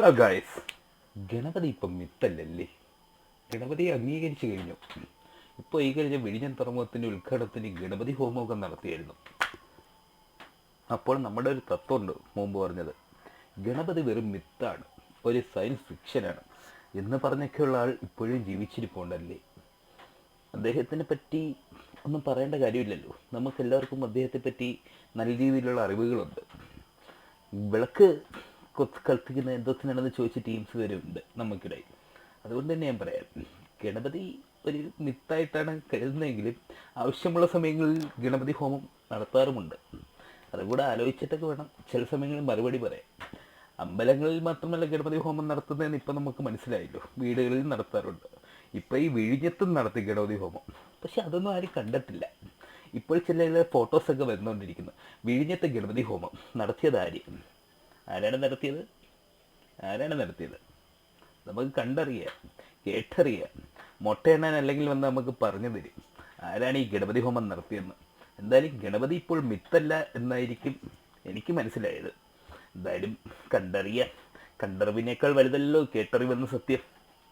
Hello guys Ganapathi ഇപ്പം മിത്തല്ലല്ലേ? ഗണപതിയെ അംഗീകരിച്ചു കഴിഞ്ഞു. ഇപ്പോൾ ഈ കഴിഞ്ഞ വിഴിഞ്ഞൻ തുറമുഖത്തിന്റെ ഉദ്ഘാടനത്തിന് ഗണപതി ഹോമമൊക്കെ നടത്തിയായിരുന്നു. അപ്പോൾ നമ്മുടെ ഒരു തത്വമുണ്ട് മുമ്പ് പറഞ്ഞത്. ഗണപതി വെറും മിത്താണ് ഒരു സയൻസ് ഫിക്ഷനാണ് എന്ന് പറഞ്ഞൊക്കെയുള്ള ആൾ ഇപ്പോഴും ജീവിച്ചിരിപ്പുണ്ടല്ലേ? അദ്ദേഹത്തിനെ പറ്റി ഒന്നും പറയേണ്ട കാര്യമില്ലല്ലോ. നമുക്ക് എല്ലാവർക്കും അദ്ദേഹത്തെ പറ്റി നല്ല രീതിയിലുള്ള അറിവുകളുണ്ട്. വിളക്ക് കൊത്ത് കൽപ്പിക്കുന്ന എന്തോത്തിനാണെന്ന് ചോദിച്ച ടീംസ് വരുന്നുണ്ട് നമുക്കിടയിൽ അതുകൊണ്ട് തന്നെ ഞാൻ പറയാം ഗണപതി ഒരു മിത്തായിട്ടാണ് കരുതുന്നതെങ്കിലും ആവശ്യമുള്ള സമയങ്ങളിൽ ഗണപതി ഹോമം നടത്താറുമുണ്ട്. അതുകൂടെ ആലോചിച്ചിട്ടൊക്കെ വേണം ചില സമയങ്ങളിൽ മറുപടി പറയാം അമ്പലങ്ങളിൽ മാത്രമല്ല ഗണപതി ഹോമം നടത്തുന്നതെന്ന് ഇപ്പം നമുക്ക് മനസ്സിലായല്ലോ വീടുകളിൽ നടത്താറുണ്ട്. ഇപ്പം ഈ വിഴിഞ്ഞത്തും നടത്തി ഗണപതി ഹോമം. പക്ഷെ അതൊന്നും ആരും കണ്ടിട്ടില്ല. ഇപ്പോൾ ചില ഫോട്ടോസൊക്കെ വരുന്നുകൊണ്ടിരിക്കുന്നു വിഴിഞ്ഞത്തെ ഗണപതി ഹോമം നടത്തിയത് ആര്? ആരാണ് നടത്തിയത്? ആരാണ് നടത്തിയത്? നമുക്ക് കണ്ടറിയാം കേട്ടറിയാം. മൊട്ടയെണ്ണാൻ അല്ലെങ്കിൽ വന്ന് നമുക്ക് പറഞ്ഞു തരും ആരാണ് ഈ ഗണപതി ഹോമം നടത്തിയെന്ന്. എന്തായാലും ഗണപതി ഇപ്പോൾ മിത്തല്ല എന്നായിരിക്കും എനിക്ക് മനസ്സിലായത്. എന്തായാലും കണ്ടറിയാം. കണ്ടറിവിനേക്കാൾ വലുതല്ലോ കേട്ടറിവെന്ന് സത്യം.